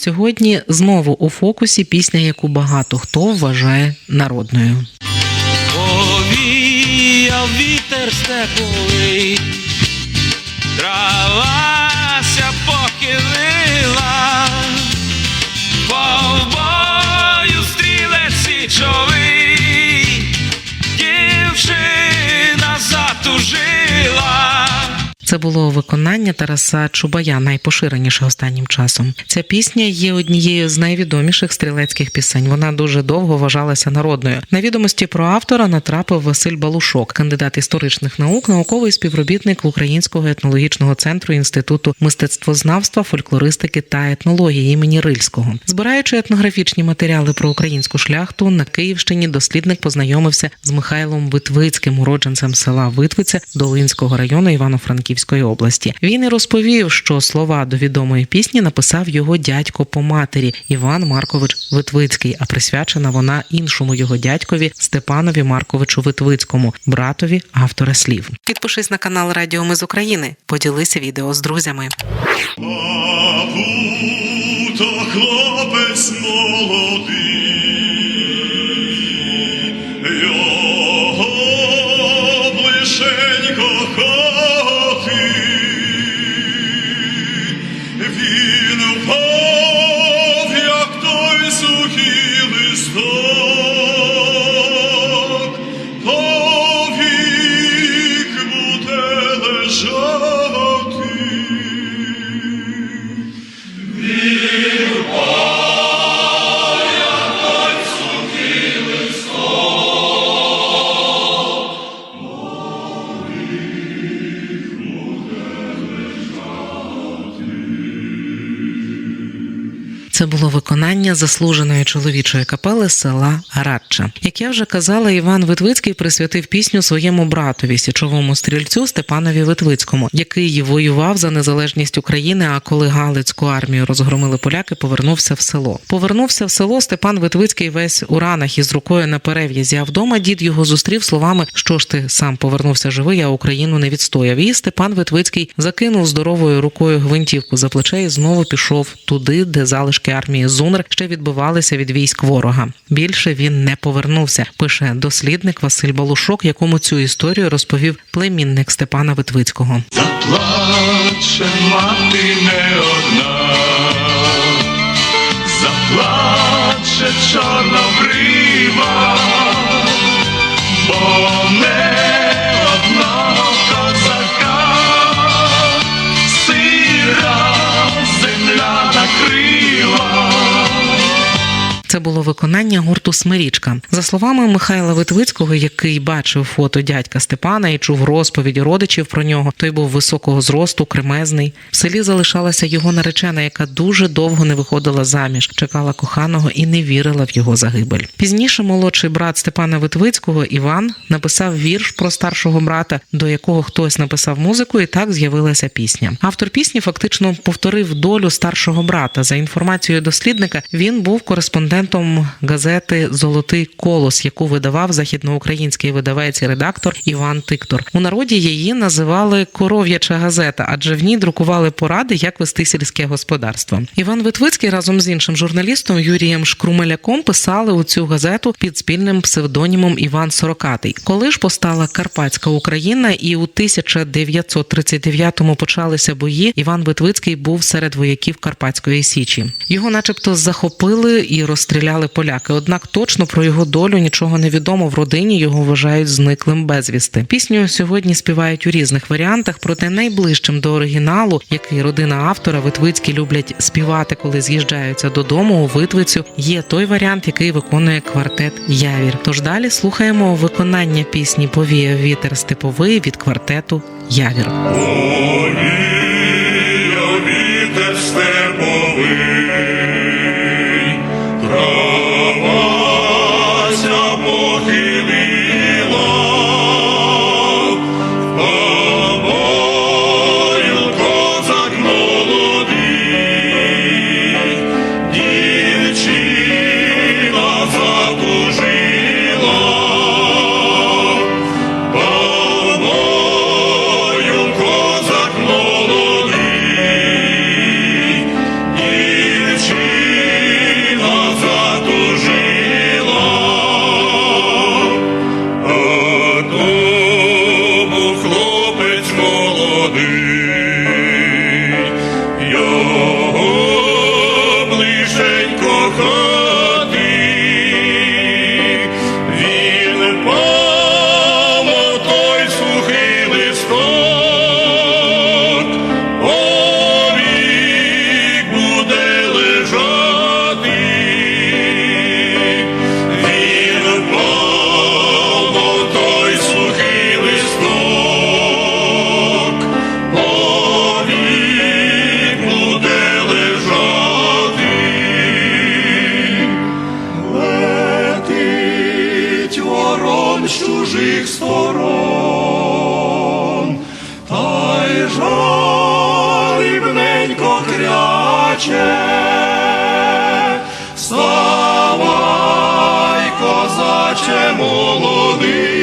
Сьогодні знову у фокусі пісня, яку багато хто вважає народною. Повіяв вітер степовий, травася Це було виконання Тараса Чубая, найпоширеніше останнім часом. Ця пісня є однією з найвідоміших стрілецьких пісень. Вона дуже довго вважалася народною. На відомості про автора натрапив Василь Балушок, кандидат історичних наук, науковий співробітник Українського етнологічного центру інституту мистецтвознавства, фольклористики та етнології імені Рильського. Збираючи етнографічні матеріали про українську шляхту на Київщині, дослідник познайомився з Михайлом Витвицьким, уродженцем села Витвиця Долинського району Івано-Франківської області. Він і розповів, що слова до відомої пісні написав його дядько по матері Іван Маркович Витвицький, а присвячена вона іншому його дядькові Степанові Марковичу Витвицькому, братові автора слів. Підпишись на канал Радіо Ми з України. Поділися відео з друзями. А тут хлопець молодий, Це було виконання заслуженої чоловічої капели села Радча. Як я вже казала, Іван Витвицький присвятив пісню своєму братові, січовому стрільцю Степанові Витвицькому, який воював за незалежність України. А коли Галицьку армію розгромили поляки, повернувся в село. Повернувся в село Степан Витвицький весь у ранах із рукою на перев'язі. А вдома дід його зустрів словами: що ж ти сам повернувся живий, а Україну не відстояв. І Степан Витвицький закинув здоровою рукою гвинтівку за плече і знову пішов туди, де залишки армії Зунр ще відбивалися від військ ворога. Більше він не повернувся. Пише дослідник Василь Балушок, якому цю історію розповів племінник Степана Витвицького. Заплаче мати не одна, заплаче чорна брива, бо Це було виконання гурту Смирічка. За словами Михайла Витвицького, який бачив фото дядька Степана і чув розповіді родичів про нього, той був високого зросту, кремезний. В селі залишалася його наречена, яка дуже довго не виходила заміж, чекала коханого і не вірила в його загибель. Пізніше молодший брат Степана Витвицького Іван написав вірш про старшого брата, до якого хтось написав музику, і так з'явилася пісня. Автор пісні фактично повторив долю старшого брата. За інформацією дослідника, він був кореспондентом газети Золотий колос, яку видавав західноукраїнський видавець і редактор Іван Тиктор. У народі її називали коров'яча газета, адже в ній друкували поради, як вести сільське господарство. Іван Витвицький разом з іншим журналістом Юрієм Шкрумеляком писали у цю газету під спільним псевдонімом Іван Сорокатий. Коли ж постала Карпатська Україна, і у 1939-му почалися бої, Іван Витвицький був серед вояків Карпатської січі. Його, начебто, захопили і розстріляли поляки. Однак точно про його долю нічого не відомо. В родині його вважають зниклим безвісти. Пісню сьогодні співають у різних варіантах, проте найближчим до оригіналу, який родина автора Витвицькі люблять співати, коли з'їжджаються додому у Витвицю, є той варіант, який виконує квартет Явір. Тож далі слухаємо виконання пісні Повіяв вітер степовий від квартету Явір. Заплаче молодий,